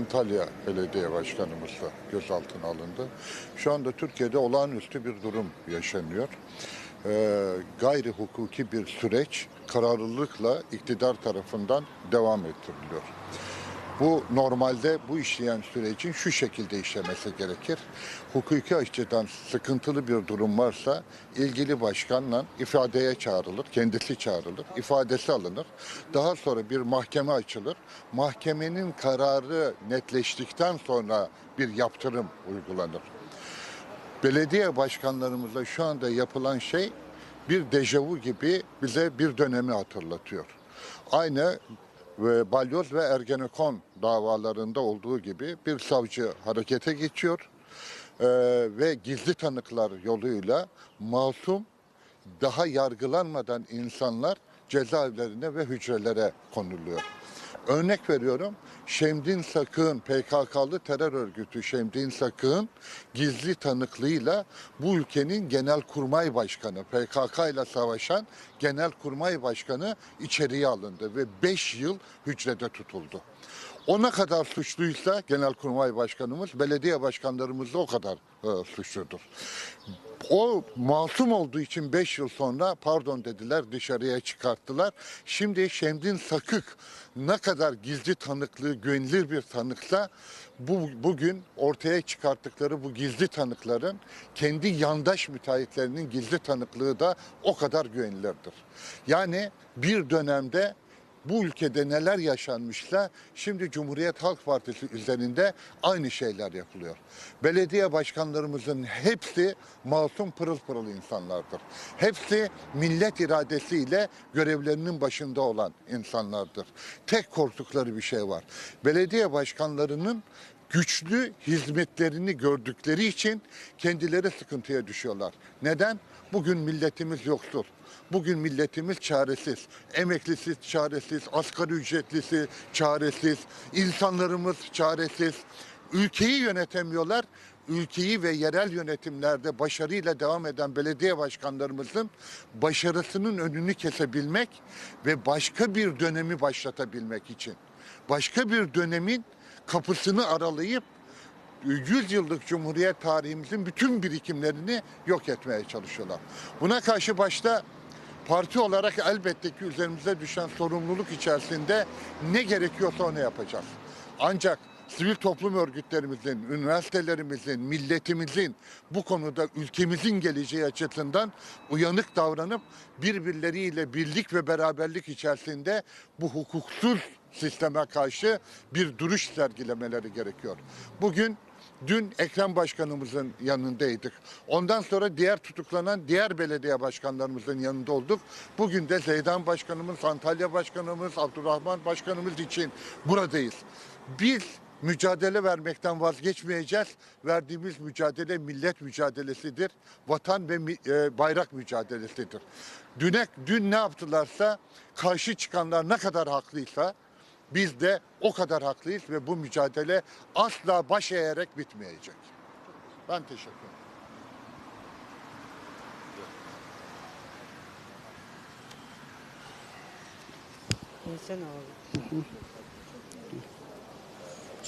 Antalya Belediye Başkanımız da gözaltına alındı. Şu anda Türkiye'de olağanüstü bir durum yaşanıyor. Ee, gayri hukuki bir süreç kararlılıkla iktidar tarafından devam ettiriliyor. Bu normalde bu işleyen sürecin şu şekilde işlemesi gerekir. Hukuki açıdan sıkıntılı bir durum varsa ilgili başkanla ifadeye çağrılır, kendisi çağrılır, ifadesi alınır. Daha sonra bir mahkeme açılır. Mahkemenin kararı netleştikten sonra bir yaptırım uygulanır. Belediye başkanlarımıza şu anda yapılan şey bir dejavu gibi bize bir dönemi hatırlatıyor. Aynı ve Balyoz ve Ergenekon davalarında olduğu gibi bir savcı harekete geçiyor. Ee, ve gizli tanıklar yoluyla masum daha yargılanmadan insanlar cezaevlerine ve hücrelere konuluyor. Örnek veriyorum. Şemdin Sakın PKK'lı terör örgütü Şemdin Sakın gizli tanıklığıyla bu ülkenin genelkurmay başkanı PKK ile savaşan genelkurmay başkanı içeriye alındı ve 5 yıl hücrede tutuldu. O ne kadar suçluysa genelkurmay başkanımız belediye başkanlarımız da o kadar e, suçludur. O masum olduğu için 5 yıl sonra pardon dediler dışarıya çıkarttılar. Şimdi Şemdin Sakık ne kadar gizli tanıklığı güvenilir bir tanıksa bu, bugün ortaya çıkarttıkları bu gizli tanıkların kendi yandaş müteahhitlerinin gizli tanıklığı da o kadar güvenilirdir. Yani bir dönemde bu ülkede neler yaşanmışsa şimdi Cumhuriyet Halk Partisi üzerinde aynı şeyler yapılıyor. Belediye başkanlarımızın hepsi masum pırıl pırıl insanlardır. Hepsi millet iradesiyle görevlerinin başında olan insanlardır. Tek korktukları bir şey var. Belediye başkanlarının güçlü hizmetlerini gördükleri için kendileri sıkıntıya düşüyorlar. Neden? Bugün milletimiz yoksul. Bugün milletimiz çaresiz. Emeklisi çaresiz, asgari ücretlisi çaresiz, insanlarımız çaresiz. Ülkeyi yönetemiyorlar. Ülkeyi ve yerel yönetimlerde başarıyla devam eden belediye başkanlarımızın başarısının önünü kesebilmek ve başka bir dönemi başlatabilmek için. Başka bir dönemin kapısını aralayıp 100 yıllık Cumhuriyet tarihimizin bütün birikimlerini yok etmeye çalışıyorlar. Buna karşı başta parti olarak elbette ki üzerimize düşen sorumluluk içerisinde ne gerekiyorsa onu yapacağız. Ancak sivil toplum örgütlerimizin, üniversitelerimizin, milletimizin bu konuda ülkemizin geleceği açısından uyanık davranıp birbirleriyle birlik ve beraberlik içerisinde bu hukuksuz sisteme karşı bir duruş sergilemeleri gerekiyor. Bugün Dün Ekrem Başkanımızın yanındaydık. Ondan sonra diğer tutuklanan diğer belediye başkanlarımızın yanında olduk. Bugün de Zeydan Başkanımız, Antalya Başkanımız, Abdurrahman Başkanımız için buradayız. Biz mücadele vermekten vazgeçmeyeceğiz. Verdiğimiz mücadele millet mücadelesidir. Vatan ve e, bayrak mücadelesidir. Düne, dün ne yaptılarsa karşı çıkanlar ne kadar haklıysa biz de o kadar haklıyız ve bu mücadele asla baş eğerek bitmeyecek. Ben teşekkür ederim. İnsan abi.